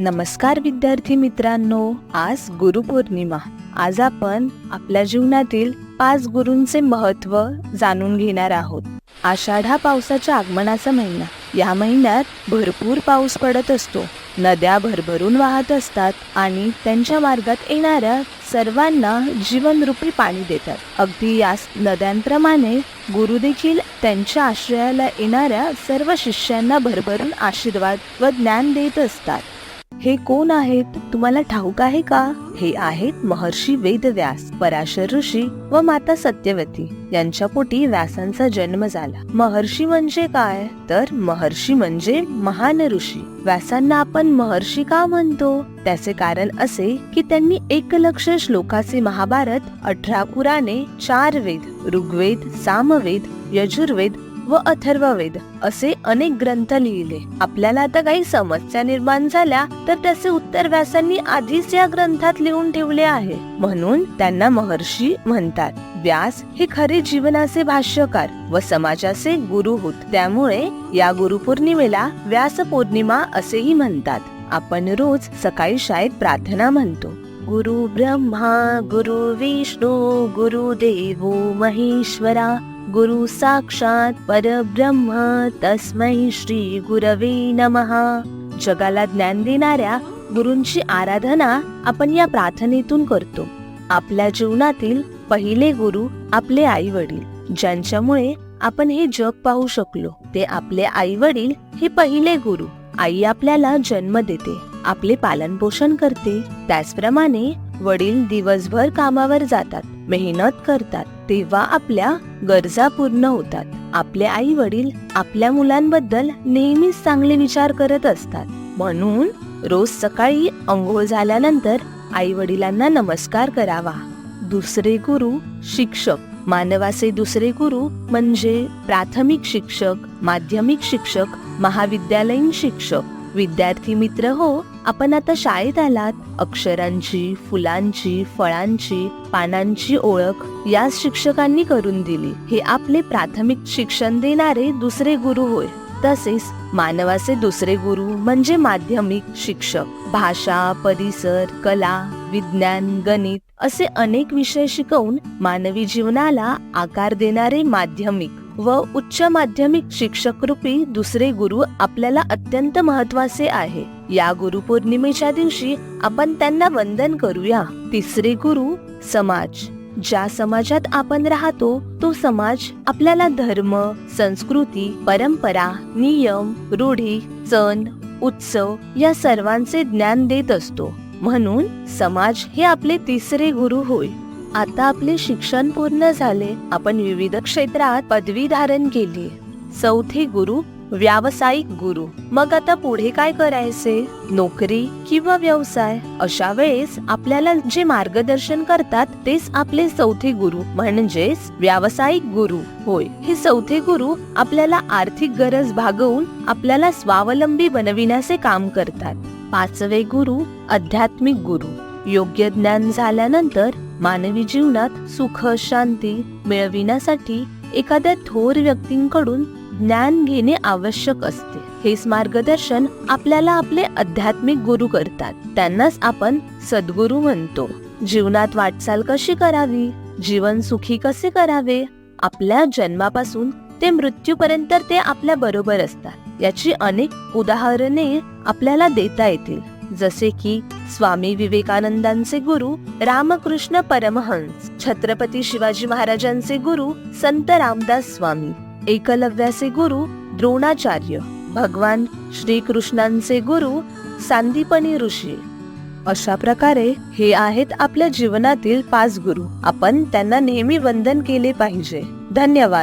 नमस्कार विद्यार्थी मित्रांनो आज गुरुपौर्णिमा. आज आपण आपल्या जीवनातील पाच गुरूंचे महत्त्व जाणून घेणार आहोत. आषाढा पावसाच्या आगमनाचा महिना. या महिन्यात भरपूर पाऊस पडत असतो. नद्या भरभरून वाहत असतात आणि त्यांच्या मार्गात येणाऱ्या सर्वांना जीवनरूपी पाणी देतात. अगदी याच नद्यांप्रमाणे गुरु देखील त्यांच्या आश्रयाला येणाऱ्या सर्व शिष्यांना भरभरून आशीर्वाद व ज्ञान देत असतात. हे कोण आहेत? तुम्हाला ठाऊक आहे का? हे आहेत महर्षी वेदव्यास पराशर ऋषी व माता सत्यवती. यांच्या पोटी व्यासांचा जन्म झाला. महर्षी म्हणजे काय? तर महर्षी म्हणजे महान ऋषी. व्यासांना आपण महर्षी का म्हणतो? त्याचे कारण असे की त्यांनी एकलक्ष श्लोकाचे महाभारत अठरा पुराणे चार वेद ऋग्वेद सामवेद यजुर्वेद व अथर्ववेद असे अनेक ग्रंथ लिहिले. आपल्याला आता काही समस्या निर्माण झाल्या तर त्याचे उत्तर व्यासांनी आधीच या ग्रंथात लिहून ठेवले आहे. म्हणून त्यांना महर्षी म्हणतात व्यास हे खरे जीवनाचे भाष्यकार व समाजाचे गुरु होत. त्यामुळे या गुरुपौर्णिमेला व्यास पौर्णिमा असेही म्हणतात. आपण रोज सकाळी शाळेत प्रार्थना म्हणतो. गुरु ब्रह्मा गुरु विष्णू गुरु देवो महेश्वरा गुरु साक्षात परब्रह्म तस्मै श्री गुरवे नमहा जगाला ज्ञान देणाऱ्या गुरूंची आराधना आपण या प्रार्थनेतून करतो. आपल्या जीवनातील पहिले गुरु आपले आई वडील ज्यांच्यामुळे आपण हे जग पाहू शकलो. ते आपले आई वडील हे पहिले गुरु. आई आपल्याला जन्म देते आपले पालन पोषण करते. त्याचप्रमाणे वडील दिवसभर कामावर जातात मेहनत करतात. तेव्हा आपल्या गरजा पूर्ण होतात. आपले आई वडील आपल्या मुलांबद्दल नेहमीच चांगले विचार करत असतात. म्हणून रोज सकाळी अंघोळ झाल्यानंतर आई वडिलांना नमस्कार करावा. दुसरे गुरु शिक्षक. मानवाचे दुसरे गुरु म्हणजे प्राथमिक शिक्षक माध्यमिक शिक्षक महाविद्यालयीन शिक्षक. विद्यार्थी मित्र हो आपण आता शाळेत आलात. अक्षरांची फुलांची फळांची पानांची ओळख या शिक्षकांनी करून दिली. हे आपले प्राथमिक शिक्षण देणारे दुसरे गुरु होय. तसेच मानवाचे दुसरे गुरु म्हणजे माध्यमिक शिक्षक. भाषा परिसर कला विज्ञान गणित असे अनेक विषय शिकवून मानवी जीवनाला आकार देणारे माध्यमिक व उच्च माध्यमिक शिक्षक रूपी दुसरे गुरु आपल्याला अत्यंत महत्त्वाचे आहे. या गुरुपौर्णिमेच्या दिवशी आपण त्यांना वंदन करूया. तिसरे गुरु समाज. ज्या समाजात आपण राहतो तो समाज आपल्याला धर्म संस्कृती परंपरा नियम रूढी सण उत्सव या सर्वांचे ज्ञान देत असतो. म्हणून समाज हे आपले तिसरे गुरु होय. आता आपले शिक्षण पूर्ण झाले आपण विविध क्षेत्रात पदवी धारण केली. चौथे गुरु व्यावसायिक गुरु. मग आता पुढे काय करायचे? नोकरी किंवा व्यवसाय? अशा वेळेस आपल्याला जे मार्गदर्शन करतात तेच आपले चौथे गुरु म्हणजेच व्यावसायिक गुरु. होय हे चौथे गुरु आपल्याला आर्थिक गरज भागवून आपल्याला स्वावलंबी बनविण्याचे काम करतात. पाचवे गुरु आध्यात्मिक गुरु. योग्य ज्ञान झाल्यानंतर मानवी जीवनात सुख शांती मिळविण्यासाठी एखाद्या थोर व्यक्तींकडून ज्ञान घेणे आवश्यक असते. हेच मार्गदर्शन आपल्याला आपले आध्यात्मिक गुरु करतात. त्यांनाच आपण सद्गुरु म्हणतो. जीवनात वाटचाल कशी करावी? जीवन सुखी कसे करावे? आपल्या जन्मापासून ते मृत्यूपर्यंत ते आपल्या बरोबर असतात. याची अनेक उदाहरणे आपल्याला देता येतील. जसे की स्वामी विवेकानंदांचे गुरु रामकृष्ण परमहंस छत्रपती शिवाजी महाराजांचे गुरु संत रामदास स्वामी एकलव्याचे गुरु द्रोणाचार्य भगवान श्रीकृष्णांचे गुरु सांदीपनी ऋषी. अशा प्रकारे हे आहेत आपल्या जीवनातील पाच गुरु. आपण त्यांना नेहमी वंदन केले पाहिजे. धन्यवाद.